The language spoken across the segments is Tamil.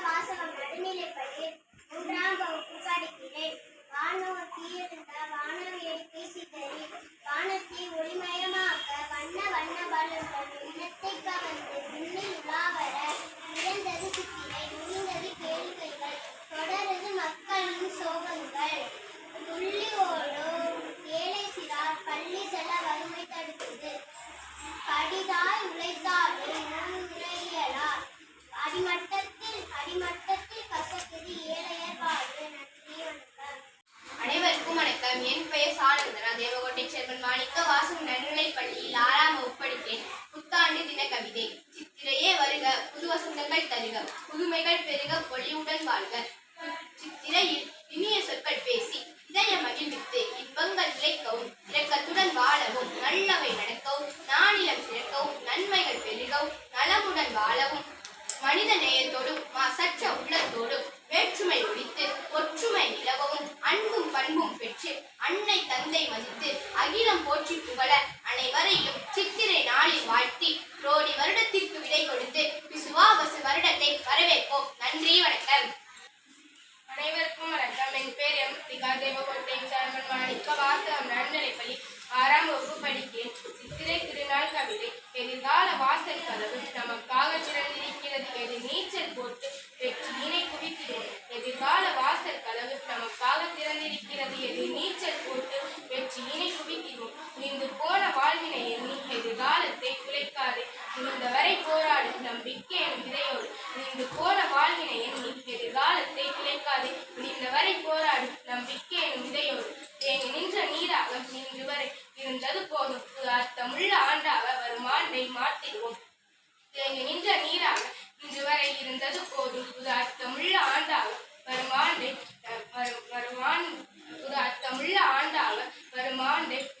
வாசகம் நடுநிலைப்படி மூன்றாம் வகுப்பு படிக்கிறேன். வானம் தீயிருந்த வான வேடிக்கை சிதறி வானத்தை ஒளிமய அடிமட்டத்தில் கசக்குது ஏழையர் வாழ்வு அனைவருக்கும் வணக்கம். என் பெயர் சானந்தரா தேவகோட்டை சேர்மன் மாணிக்க வாசம் நடுநிலைப் பள்ளியில் ஆறாம் ஒப்படைத்தேன் புத்தாண்டு தின கவிதை. சித்திரையே வருக. புது வசந்தங்கள் தருக. புதுமைகள் பெருக. பொலிவுடன் வாழ்க. மனித நேயத்தோடும் சற்ற உள்ளத்தோடும் வேற்றுமை ஒழித்து ஒற்றுமை நிலவவும் அன்பும் பண்பும் பெற்று அன்னை தந்தை மதித்து அகிலம் போற்றி புகழ அனைவரையும் சித்திரை நாளில் வாழ்த்தி ரோடி வருடத்திற்கு விடை கொடுத்து விசுவாபசு வருடத்தை வரவேற்போம். நன்றி வணக்கம். அனைவருக்கும் வணக்கம். என் பேர் எம். திகா தேவகோட்டை சார்பன் மாணிக்க வாசகம் நடுநிலைப்பள்ளி ஆறாம் வகுப்பு படிக்கிறேன். சித்திரை திருநாள் கவிதை எதிர்கால வாசல் கதவு நமக்காக நீச்சல் போட்டு வெற்றியினை குவிக்கிறோம். எதிர்கால வாசல் கதவு நமக்காக திறந்திருக்கிறது. எது நீச்சல் போட்டு வெற்றியினை குவிக்கிறோம். நீந்து போன வாழ்வினை எண்ணி எதிர்காலத்தை குலைக்காது. முடிந்தவரை போராடு நம்பிக்கை எனும் விதையோடு. நீந்து போன வாழ்வினை எண்ணி எதிர்காலத்தை குலைக்காது. முடிந்தவரை போராடு நம்பிக்கை எனும் விதையோடு. தேங்கி நின்ற நீராக நின்று வரை இருந்தது போதும். புது அர்த்தமுள்ள ஆண்டாக வரும் ஆண்டை மாற்றிடுவோம். தேங்கி நின்ற நீராக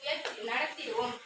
ஏற்று நடத்திடுவோம்.